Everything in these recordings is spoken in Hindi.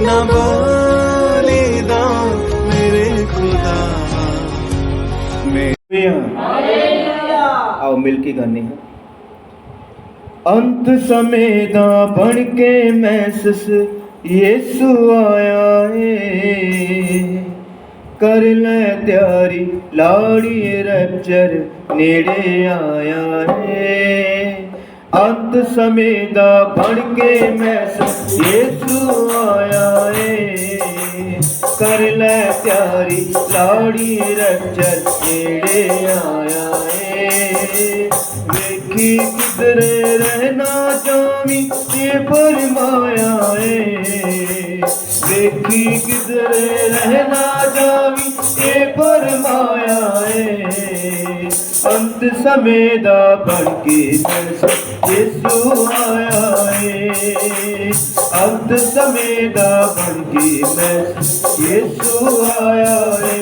न बोली दो मेरे खुदा। आओ मिल के गाने हैं। अंत समेदा बन के मैसस यीशु आया है। कर ले त्यारी लाड़ी रैप्चर नेड़े आया है। अंत समेदा बन के मैं यीशु आया है कर ले प्यारी लाड़ी रचल जेड़े आया है वेखी किधर रहना चावी ये फरमाया है देखी किधर रहना चावी ये फरमाया है इस समेदा बन यीशु आया है अंत समेदा बन के यीशु आया है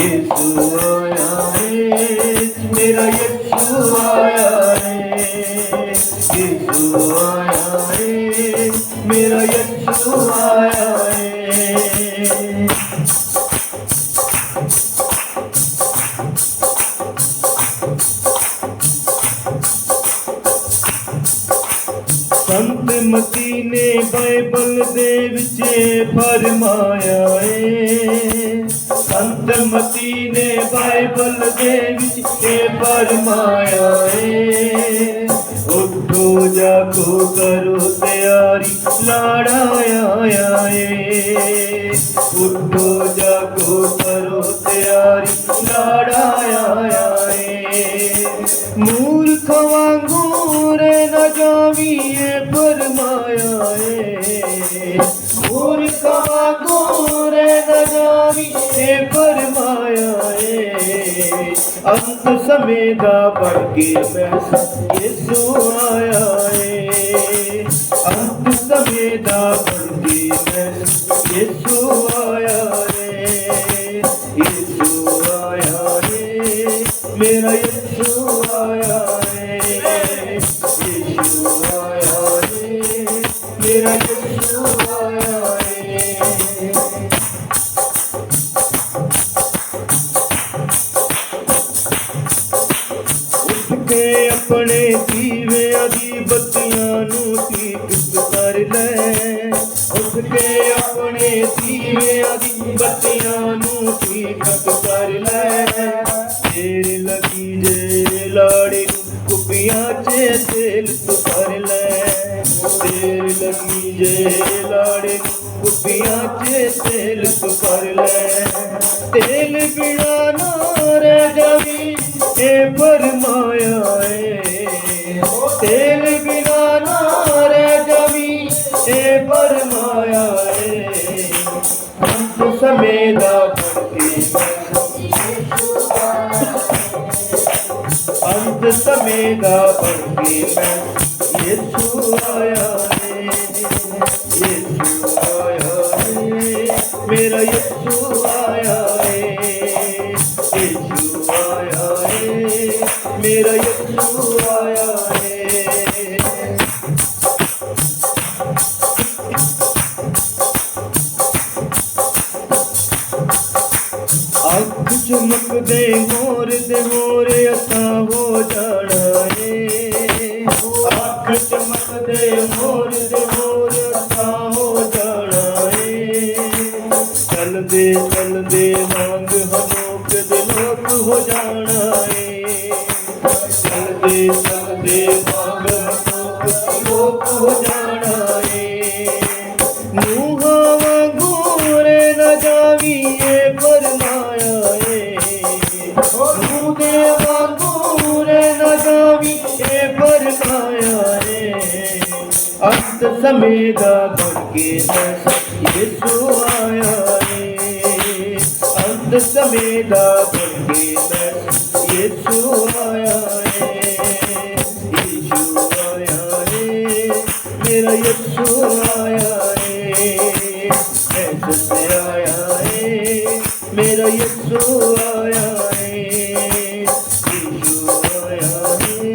यीशु आया है मेरा ये संत मती ने बाइबल दे विच फरमाया है। संत मती ने बाइबल दे विच फरमाया है। उठो जागो, करो तैयारी, लाड़ा है। उठो ने फरमाया अंत समेदा बढ़ के यीशु आया है। अंत समेदा बढ़ के यीशु आया है। यीशु आया है। मेरा ਉੱਠ ਆਪਣੇ ਦੀਵਿਆਂ ਦੀ ਬੱਤੀਆਂ ਨੂੰ ਠੀਕ ਕਰ ਲੈ। ਉੱਠ ਕੇ ਆਪਣੇ ਦੀਵਿਆਂ ਦੀ ਬੱਤੀਆਂ ਨੂੰ ਠੀਕ ਕਰ ਲੈ। ਤੇਰੇ ਲੱਗੀ ਜੇ ਲਾੜੇ ਨੂੰ 'ਚ ਤੇਲ ਤੂੰ ਲੈ। ਤੇਰੇ ਲੱਗੀ ਜੇ ਲਾੜੇ ਨੂੰ 'ਚ ਤੇਲ ਤੂੰ ਲੈ। ਤੇਲ ਬਿਨਾ ਨਾ ਰਹਿ ਜਾਵੀ। के फरमाया है। तेरे बिना नारे रह जमी ए फरमाया है। हम तो समेदा अंत समेदा बनती मैं ये छुआया ये छुआया मेरा ये छुआया ਅੱਖ ਚਮਕਦੇ ਮੋਰ ਦੇ ਹੋਰ ਅਸਾਂ ਹੋ ਜਾਣਾ ਏ ਅੱਖ ਚਮਕਦੇ ਮੋਰ ਦੇ ਮੋਰ ਅਸਾਂ ਹੋ ਜਾਣਾ ਏ ਚਲਦੇ ਚਲਦੇ ਵਾਂਗ ਹਨੋਕ ਦੇ ਲੋਕ ਹੋ ਜਾਣਾ ਏ ਚਲਦੇ ਚਲਦੇ ਵਾਂਗ ਹਨੋਕ ਦੇ ਲੋਕ ਹੋ ਜਾਣਾ ਏ समेत भटके यीशुआया है अंत समेत भटके यीशुआया है यीशुआया है। मेरा यीशुआया है। ऐसे से है, मेरा यीशुआया है। यीशुआया है,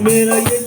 मेरा